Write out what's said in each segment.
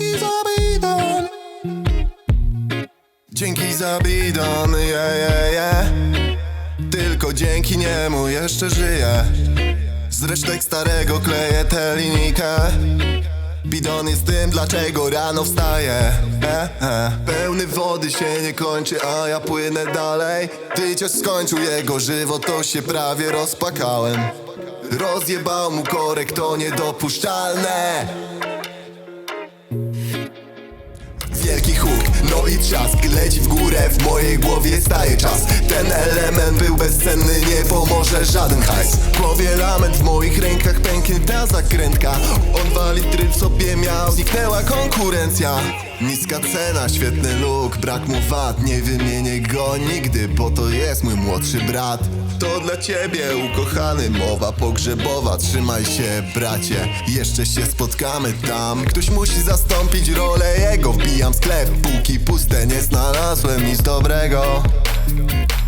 Dzięki za bidon Dzięki za bidon, yeah, yeah, yeah. Tylko dzięki niemu jeszcze żyję. Z resztek starego kleję tę linijkę. Bidon jest tym, dlaczego rano wstaję. E, e. Pełny wody się nie kończy, a ja płynę dalej. Ty Tyciarz skończył jego żywot, to się prawie rozpakałem Rozjebał mu korek, to niedopuszczalne. Huk, no i trzask Leci w górę, w mojej głowie staje czas. Ten element był bezcenny, nie pomoże żaden hajs. Powielament w moich rękach pęknie ta zakrętka. On dwa litry w zniknęła konkurencja. Niska cena, świetny look, brak mu wad. Nie wymienię go nigdy, bo to jest mój młodszy brat. To dla ciebie ukochany, mowa pogrzebowa. Trzymaj się bracie, jeszcze się spotkamy tam. Ktoś musi zastąpić rolę jego. Wbijam sklep, półki puste, nie znalazłem nic dobrego.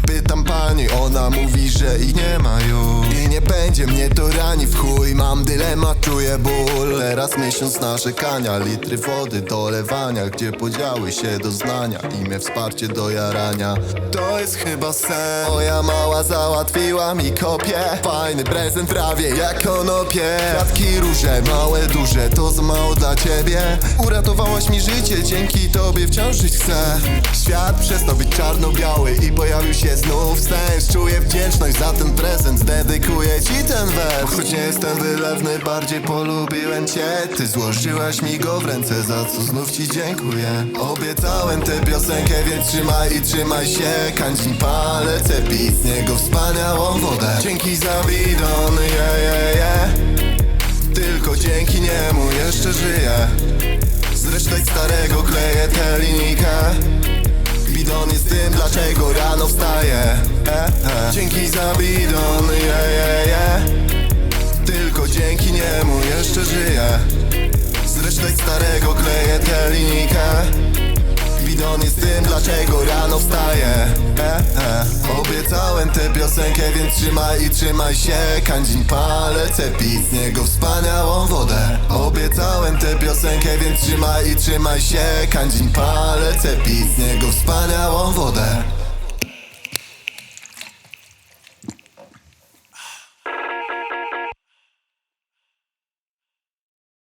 Pytam pani, ona mówi, że ich nie ma już. I nie będzie mnie to rani w chuj dylemat, czuję ból. Teraz miesiąc narzekania Litry wody dolewania Gdzie podziały się doznania Imię wsparcie do jarania. To jest chyba sen. Moja mała załatwiła mi kopię. Fajny prezent prawie jak konopie. Kwiatki róże, małe, duże To za mało dla ciebie. Uratowałaś mi życie Dzięki tobie wciąż żyć chcę. Świat przestał być czarno-biały I pojawił się znów sens. Czuję wdzięczność za ten prezent Dedykuję ci ten wers. Choć nie jestem wylewny Bardziej polubiłem cię. Ty złożyłaś mi go w ręce Za co znów ci dziękuję. Obiecałem tę piosenkę Więc trzymaj i trzymaj się. Kańczyn palece Pij z niego wspaniałą wodę. Dzięki za bidon yeah, yeah, yeah. Tylko dzięki niemu jeszcze żyję. Z resztek starego kleję tę linijkę. Bidon jest tym, dlaczego rano wstaję. E, e. Dzięki za bidon, yeah, yeah, yeah. Żyję Z resztek starego kleję tę linijkę. Bidon jest tym, dlaczego rano wstaję. E, e. Obiecałem tę piosenkę, więc trzymaj i trzymaj się. Kandzin palece, pij z niego wspaniałą wodę. Obiecałem tę piosenkę, więc trzymaj i trzymaj się. Kandzin palece, pij z niego wspaniałą wodę